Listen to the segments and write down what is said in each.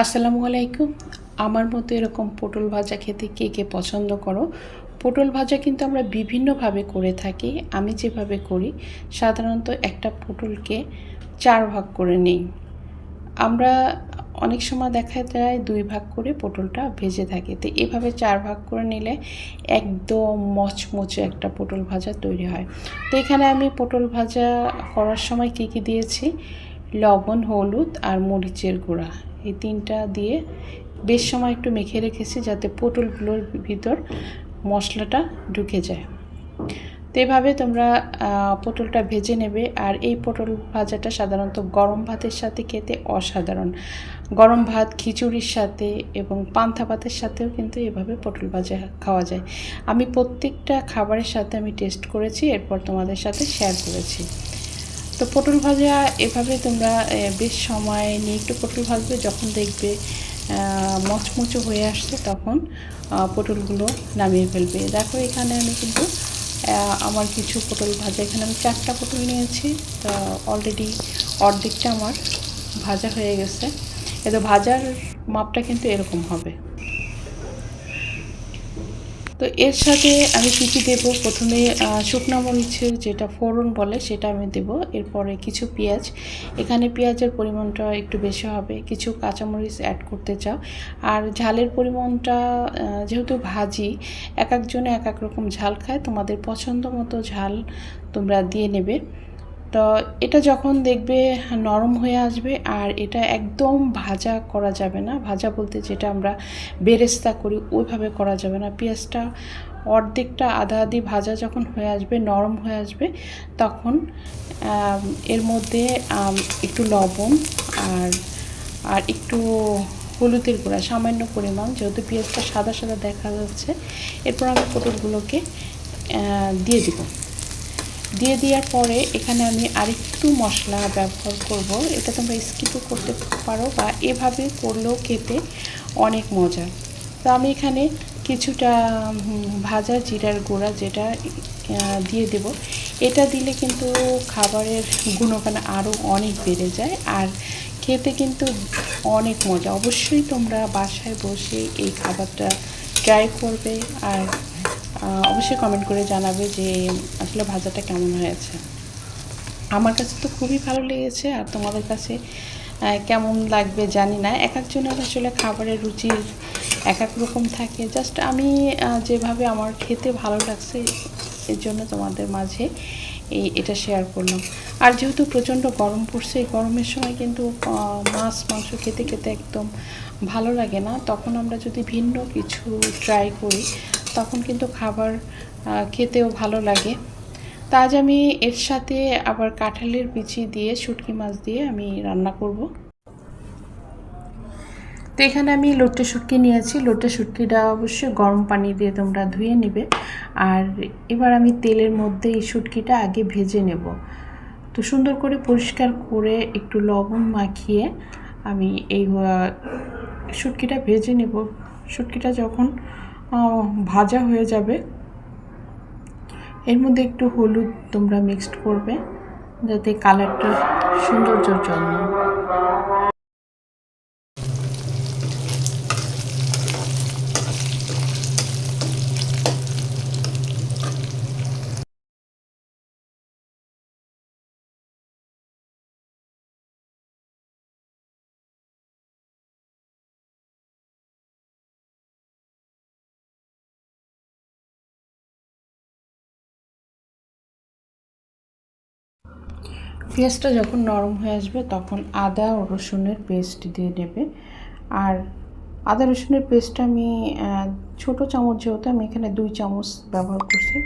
আসসালামু আলাইকুম। আমার মতো এরকম পটল ভাজা খেতে কে কে পছন্দ করো? পটল ভাজা কিন্তু আমরা বিভিন্নভাবে করে থাকি, আমি যেভাবে করি, সাধারণত একটা পটলকে চার ভাগ করে নিই। আমরা অনেক সময় দেখা যায় দুই ভাগ করে পটলটা ভেজে থাকে। তো এভাবে চার ভাগ করে নিলে একদম মচমচে একটা পটল ভাজা তৈরি হয়। তো এখানে আমি পটল ভাজা করার সময় কী কী দিয়েছি? লবণ, হলুদ আর মরিচের গুঁড়া। এই তিনটা দিয়ে বেশ সময় একটু মেখে রেখেছি যাতে পটলগুলোর ভিতর মশলাটা ঢুকে যায়। তো এভাবে তোমরা পটলটা ভেজে নেবে আর এই পটল ভাজাটা সাধারণত গরম ভাতের সাথে খেতে অসাধারণ। গরম ভাত, খিচুড়ির সাথে এবং পান্থা ভাতের সাথেও কিন্তু এভাবে পটল ভাজা খাওয়া যায়। আমি প্রত্যেকটা খাবারের সাথে আমি টেস্ট করেছি, এরপর তোমাদের সাথে শেয়ার করেছি। তো পটল ভাজা এভাবে তোমরা বেশ সময় নিয়ে একটু পটল ভাজবে, যখন দেখবে মচমচো হয়ে আসছে, তখন পটলগুলো নামিয়ে ফেলবে। দেখো এখানে আমি কিন্তু আমার কিছু পটল ভাজা। এখানে আমি চারটা পটল নিয়েছি অলরেডি অর্ধেকটা আমার ভাজা হয়ে গেছে। এতো ভাজার মাপটা কিন্তু এরকম হবে। তো এর সাথে আমি কী কী দেবো? প্রথমে শুকনো মরিচের যেটা ফোড়ন বলে সেটা আমি দেব। এরপরে কিছু পেঁয়াজ। এখানে পেঁয়াজের পরিমাণটা একটু বেশি হবে। কিছু কাঁচামরিচ অ্যাড করতে চাও। আর ঝালের পরিমাণটা যেহেতু ভাজি, এক একজনে এক এক রকম ঝাল খায়, তোমাদের পছন্দ মতো ঝাল তোমরা দিয়ে নেবে। তো এটা যখন দেখবে নরম হয়ে আসবে আর এটা একদম ভাজা করা যাবে না, ভাজা বলতে যেটা আমরা বেরেস্তা করি ওইভাবে করা যাবে না। পেঁয়াজটা অর্ধেকটা আধা আধি ভাজা যখন হয়ে আসবে, নরম হয়ে আসবে, তখন এর মধ্যে একটু লবণ আর আর একটু হলুদের গুঁড়া, সামান্য পরিমাণ, যেহেতু পেঁয়াজটা সাদা সাদা দেখা যাচ্ছে, এরপর আমি পটলগুলোকে দিয়ে দিব। দিয়ে দেওয়ার পরে এখানে আমি আরেকটু মশলা ব্যবহার করব। এটা তোমরা স্কিপও করতে পারো বা এভাবে করলেও খেতে অনেক মজা। তো আমি এখানে কিছুটা ভাজা জিরার গুঁড়া যেটা দিয়ে দেব। এটা দিলে কিন্তু খাবারের গুণগান আরও অনেক বেড়ে যায় আর খেতে কিন্তু অনেক মজা। অবশ্যই তোমরা বাসায় বসে এই খাবারটা ট্রাই করবে আর অবশ্যই কমেন্ট করে জানাবে যে আসলে ভাজাটা কেমন হয়েছে। আমার কাছে তো খুবই ভালো লেগেছে আর তোমাদের কাছে কেমন লাগবে জানি না। এক একজনের আসলে খাবারের রুচির এক এক রকম থাকে। জাস্ট আমি যেভাবে আমার খেতে ভালো লাগছে, এর জন্য তোমাদের মাঝে এই, এটা শেয়ার করলাম। আর যেহেতু প্রচণ্ড গরম পড়ছে, এই গরমের সময় কিন্তু মাছ, মাংস খেতে খেতে একদম ভালো লাগে না। তখন আমরা যদি ভিন্ন কিছু ট্রাই করি তখন কিন্তু খাবার খেতেও ভালো লাগে। তা আজ আমি এর সাথে আবার কাঁঠালের বিচি দিয়ে, শুটকি মাছ দিয়ে আমি রান্না করব। তো এখানে আমি লোটে শুটকি নিয়েছি। লোটে শুটকিটা অবশ্যই গরম পানি দিয়ে তোমরা ধুয়ে নেবে। আর এবার আমি তেলের মধ্যে এই শুটকিটা আগে ভেজে নেব। তো সুন্দর করে পরিষ্কার করে একটু লবণ মাখিয়ে আমি এই শুটকিটা ভেজে নেব। শুটকিটা যখন ভাজা হয়ে যাবে। এর মধ্যে একটু হলুদ তোমরা মিক্সড করবে যাতে কালারটা সৌন্দর্যের জন্য। পেঁয়াজটা যখন নরম হয়ে আসবে, তখন আদা ও রসুনের পেস্ট দিয়ে নেবে আর আদা রসুনের পেস্টটা আমি ছোটো চামচ যেহেতু আমি এখানে দুই চামচ ব্যবহার করছি।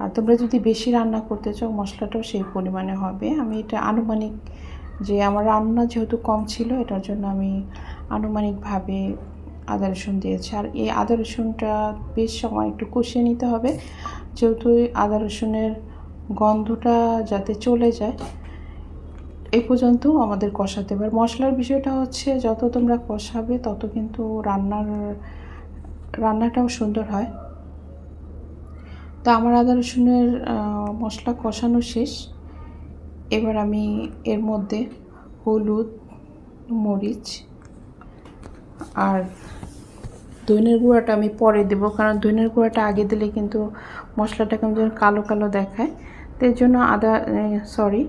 আর তোমরা যদি বেশি রান্না করতে চাও, মশলাটাও সেই পরিমাণে হবে। আমি এটা আনুমানিক যে আমার রান্না যেহেতু কম ছিল, এটার জন্য আমি আনুমানিকভাবে আদা রসুন দিয়েছি। আর এই আদা রসুনটা বেশ সময় একটু কষিয়ে নিতে হবে। যেহেতু আদা রসুনের গন্ধটা যাতে চলে যায় এই পর্যন্ত আমাদের কষাতে হবে। আর মশলার বিষয়টা হচ্ছে, যত তোমরা কষাবে, তত কিন্তু রান্নার, রান্নাটাও সুন্দর হয়। তো আমার আদা রসুনের মশলা কষানো শেষ। এবার আমি এর মধ্যে হলুদ, মরিচ আর দইনের গুঁড়াটা আমি পরে দেবো, কারণ দইনের গুঁড়াটা আগে দিলে কিন্তু মশলাটা কেমন যেন কালো কালো দেখায়। তো এর জন্য আদা সরি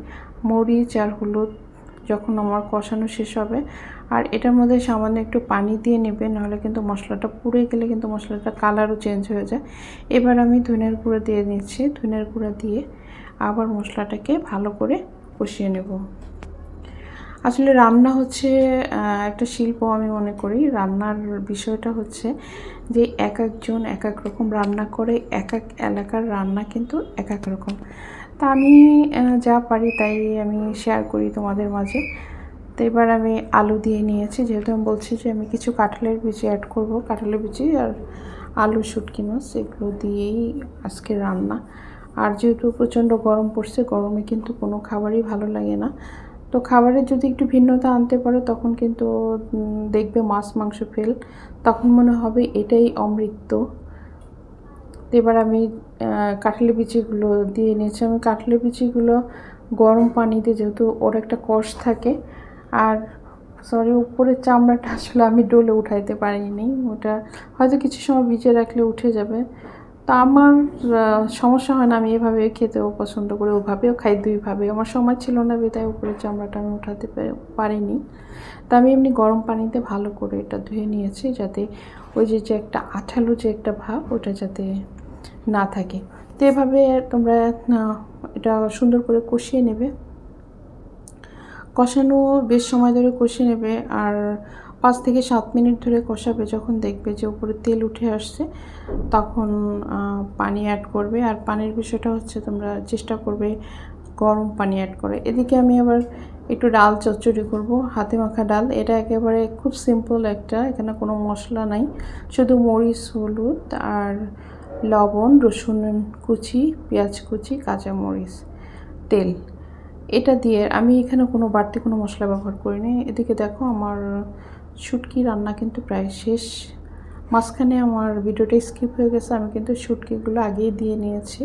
মরিচ আর হলুদ যখন আমার কষানো শেষ হবে। আর এটার মধ্যে সামান্য একটু পানি দিয়ে নেবে, নাহলে কিন্তু মশলাটা পুড়ে গেলে কিন্তু মশলাটা কালারও চেঞ্জ হয়ে যায়। এবার আমি ধনের গুঁড়ো দিয়ে নিচ্ছি। ধনের গুঁড়ো দিয়ে আবার মশলাটাকে ভালো করে কষিয়ে নেব। আসলে রান্না হচ্ছে একটা শিল্প আমি মনে করি। রান্নার বিষয়টা হচ্ছে যে এক একজন এক এক রকম রান্না করে, এক এক এলাকার রান্না কিন্তু এক এক রকম। তা আমি যা পারি তাই আমি শেয়ার করি তোমাদের মাঝে। তো এবার আমি আলু দিয়ে নিয়েছি। যেহেতু আমি বলছি যে আমি কিছু কাঁঠালের বিচি অ্যাড করব, কাঁঠালের বিচি আর আলু শুটকি মাছ, এগুলো দিয়েই আজকে রান্না। আর যেহেতু প্রচণ্ড গরম পড়ছে, গরমে কিন্তু কোনো খাবারই ভালো লাগে না। তো খাবারের যদি একটু ভিন্নতা আনতে পারো, তখন কিন্তু দেখবে মাছ মাংস ফেল তখন মনে হবে এটাই অমৃত। তো এবার আমি কাঁঠালি বিচিগুলো দিয়ে নিয়েছি আমি কাঁঠালি বিচিগুলো গরম পানিতে যেহেতু ওর একটা কষ থাকে, আর সরি উপরের চামড়াটা আসলে আমি ডোলে উঠাইতে পারিনি। ওটা হয়তো কিছু সময় ভিজে রাখলে উঠে যাবে। তা আমার সমস্যা হয় না, আমি এভাবে খেতেও পছন্দ করি, ওভাবেও খাই, দুইভাবে। আমার সময় ছিল না বেতায় উপরের চামড়াটা আমি উঠাতে পারিনি। তা আমি এমনি গরম পানিতে ভালো করে এটা ধুয়ে নিয়েছি, যাতে ওই যে যে একটা আঠালো যে একটা ভাব, ওটা যাতে না থাকে। তো এভাবে তোমরা এটা সুন্দর করে কষিয়ে নেবে। কষানো বেশ সময় ধরে কষিয়ে নেবে আর পাঁচ থেকে সাত মিনিট ধরে কষাবে যখন দেখবে যে উপরে তেল উঠে আসছে, তখন পানি অ্যাড করবে। আর পানির বিষয়টা হচ্ছে তোমরা চেষ্টা করবে গরম পানি অ্যাড করে এদিকে আমি আবার একটু ডাল চচ্চড়ি করব, হাতে মাখা ডাল। এটা একেবারে খুব সিম্পল একটা, এখানে কোনো মশলা নাই। শুধু মরিচ, হলুদ আর লবণ, রসুন কুচি, পেঁয়াজ কুচি কাঁচামরিচ তেল। এটা দিয়ে আমি এখানে কোনো বাড়তি কোনো মশলা ব্যবহার করিনি। এদিকে দেখো আমার শুটকি রান্না কিন্তু প্রায় শেষ। মাঝখানে আমার ভিডিওটা স্কিপ হয়ে গেছে, আমি কিন্তু শুটকিগুলো আগেই দিয়ে নিয়েছি।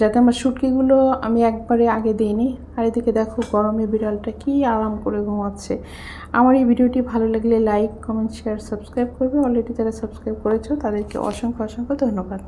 যাতে আমার শুটকিগুলো আমি একবারে আগে দিইনি। আর এদিকে দেখো গরমে বিড়ালটা কি আরাম করে ঘুমাচ্ছে। আমার এই ভিডিওটি ভালো লাগলে লাইক কমেন্ট শেয়ার সাবস্ক্রাইব করবে। অলরেডি যারা সাবস্ক্রাইব করেছ তাদেরকে অসংখ্য অসংখ্য ধন্যবাদ।